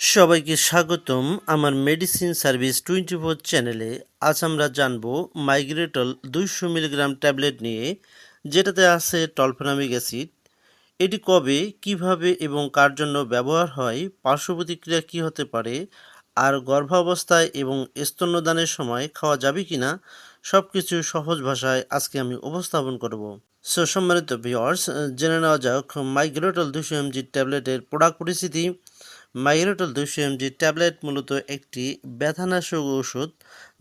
সবাইকে স্বাগতম আমার মেডিসিন সার্ভিস টোয়েন্টি ফোর চ্যানেলে আজ আমরা জানব মাইগ্রেটল দুইশো মিলিগ্রাম ট্যাবলেট নিয়ে, যেটাতে আছে টলফেনামিক অ্যাসিড এটি কবে, কীভাবে এবং কার জন্য ব্যবহার হয় পার্শ্ব প্রতিক্রিয়া কী হতে পারে, আর গর্ভাবস্থায় এবং স্তন্যদানের সময় খাওয়া যাবে কি না সব কিছু সহজ ভাষায় আজকে আমি উপস্থাপন করব। সো সম্মানিত ভিওয়ার্স জেনে নেওয়া যাক মাইগ্রেটল দুশো এমজি ট্যাবলেটের প্রোডাক্ট পরিস্থিতি। মাইগ্রেটল দুশো এমজি ট্যাবলেট মূলত একটি ব্যথানাশক ওষুধ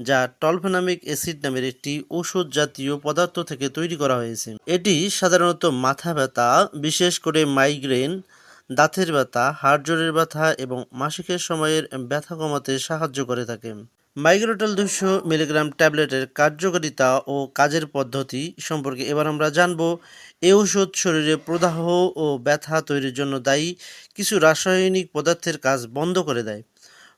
যা টলফেনামিক অ্যাসিড নামের একটি ওষুধ জাতীয় পদার্থ থেকে তৈরি করা হয়েছে। এটি সাধারণত মাথা ব্যথা, বিশেষ করে মাইগ্রেন দাঁতের ব্যথা, হাড় জোড়ের ব্যথা এবং মাসিকের সময়ের ব্যথা কমাতে সাহায্য করে থাকে। মাইগ্রেটল দুশো মিলিগ্রাম ট্যাবলেটের কার্যকারিতা ও কাজের পদ্ধতি সম্পর্কে এবার আমরা জানব। এ ওষুধ শরীরে প্রদাহ ও ব্যথা তৈরির জন্য দায়ী, কিছু রাসায়নিক পদার্থের কাজ বন্ধ করে দেয়।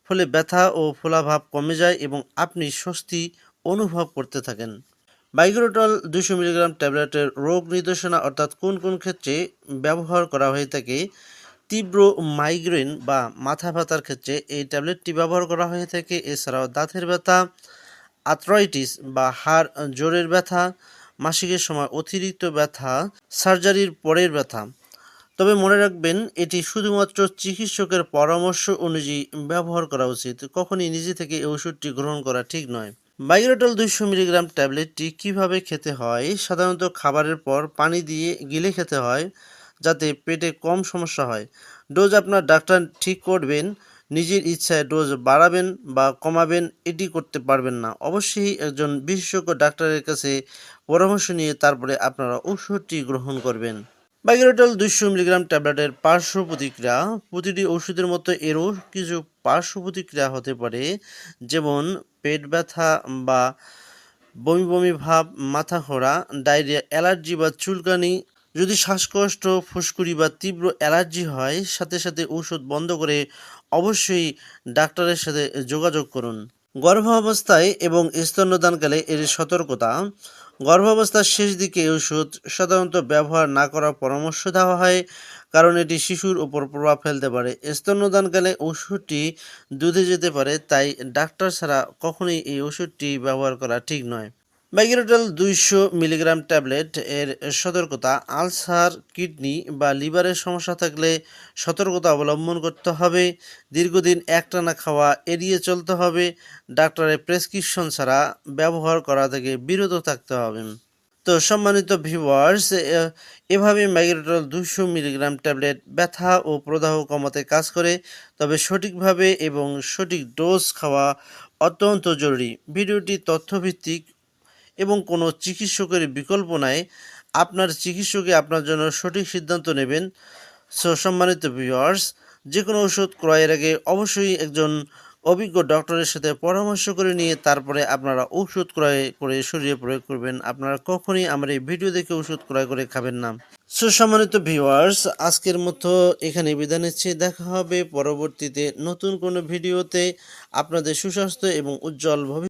ফলে ব্যথা ও ফোলাভাব কমে যায় এবং আপনি স্বস্তি অনুভব করতে থাকেন। মাইগ্রোটল দুশো মিলিগ্রাম ট্যাবলেটের রোগ নির্দেশনা অর্থাৎ কোন কোন ক্ষেত্রে ব্যবহার করা হয়ে থাকে তীব্র মাইগ্রেন বা মাথা ব্যথার ক্ষেত্রে এই ট্যাবলেটটি ব্যবহার করা হয়ে থাকে। এছাড়াও দাঁতের ব্যথা, আর্থ্রাইটিস বা হাড়, জোরের ব্যথা, মাসিকের সময় অতিরিক্ত ব্যথা, সার্জারির পরের ব্যথা। তবে মনে রাখবেন, এটি শুধুমাত্র চিকিৎসকের পরামর্শ অনুযায়ী ব্যবহার করা উচিত। কখনই নিজে থেকে এই ওষুধটি গ্রহণ করা ঠিক নয়। বাইগ্রোটল দুইশো মিলিগ্রাম ট্যাবলেটটি কীভাবে খেতে হয়? সাধারণত খাবারের পর পানি দিয়ে গিলে খেতে হয়। যাতে পেটে কম সমস্যা হয়। ডোজ আপনার ডাক্তার ঠিক করবেন, নিজের ইচ্ছায় ডোজ বাড়াবেন বা কমাবেন, এটি করতে পারবেন না। অবশ্যই একজন বিশেষজ্ঞ ডাক্তারের কাছে পরামর্শ নিয়ে তারপরে আপনারা ওষুধটি গ্রহণ করবেন। বাইগ্রোটল দুইশো মিলিগ্রাম ট্যাবলেটের পার্শ্ব প্রতিক্রিয়া, প্রতিটি ওষুধের মতো এরও কিছু পার্শ্ব প্রতিক্রিয়া হতে পারে, যেমন পেট ব্যথা বা বমি বমি ভাব, মাথা ঘোরা, ডায়রিয়া, অ্যালার্জি বা চুলকানি যদি শ্বাসকষ্ট, ফুসকুড়ি বা তীব্র অ্যালার্জি হয়, সাথে সাথে ওষুধ বন্ধ করে অবশ্যই ডাক্তারের সাথে যোগাযোগ করুন। গর্ভাবস্থায় এবং স্তন্যদানকালে এর সতর্কতা। গর্ভাবস্থার শেষ দিকে ওষুধ সাধারণত ব্যবহার না করার পরামর্শ দেওয়া হয়, কারণ এটি শিশুর উপর প্রভাব ফেলতে পারে। স্তন্যদানকালে ওষুধটি দুধে যেতে পারে, তাই ডাক্তার ছাড়া কখনোই এই ওষুধটি ব্যবহার করা ঠিক নয়। ব্যাগিরোটাল দুইশো মিলিগ্রাম ট্যাবলেট এর সতর্কতা, আলসার, কিডনি বা লিভারের সমস্যা থাকলে সতর্কতা অবলম্বন করতে হবে। দীর্ঘদিন একটানা খাওয়া এড়িয়ে চলতে হবে। ডাক্তারের প্রেসক্রিপশন ছাড়া ব্যবহার করা থেকে বিরত থাকতে হবে। তো সম্মানিত ভিউয়ার্স এভাবে ম্যাগনেটল দুশো মিলিগ্রাম ট্যাবলেট ব্যথা ও প্রদাহ কমাতে কাজ করে, তবে সঠিকভাবে এবং সঠিক ডোজ খাওয়া অত্যন্ত জরুরি। ভিডিওটি তথ্যভিত্তিক এবং কোনো চিকিৎসকের বিকল্প নাই। আপনার চিকিৎসকই আপনার জন্য সঠিক সিদ্ধান্ত নেবেন। সো সম্মানিত ভিউয়ার্স যে কোনো ওষুধ ক্রয়ের আগে অবশ্যই একজন অভিজ্ঞ ডক্টরের সাথে পরামর্শ করে নিয়ে তারপরে আপনারা ওষুধ ক্রয় করে শরীরে প্রয়োগ করবেন। আপনারা কখনই আমার এই ভিডিও দেখে ওষুধ ক্রয় করে খাবেন না। সো সম্মানিত ভিউয়ার্স আজকের মতো এখানে বিদায় নিচ্ছি। দেখা হবে পরবর্তীতে নতুন কোনো ভিডিওতে আপনাদের সুস্বাস্থ্য এবং উজ্জ্বল ভবিষ্যৎ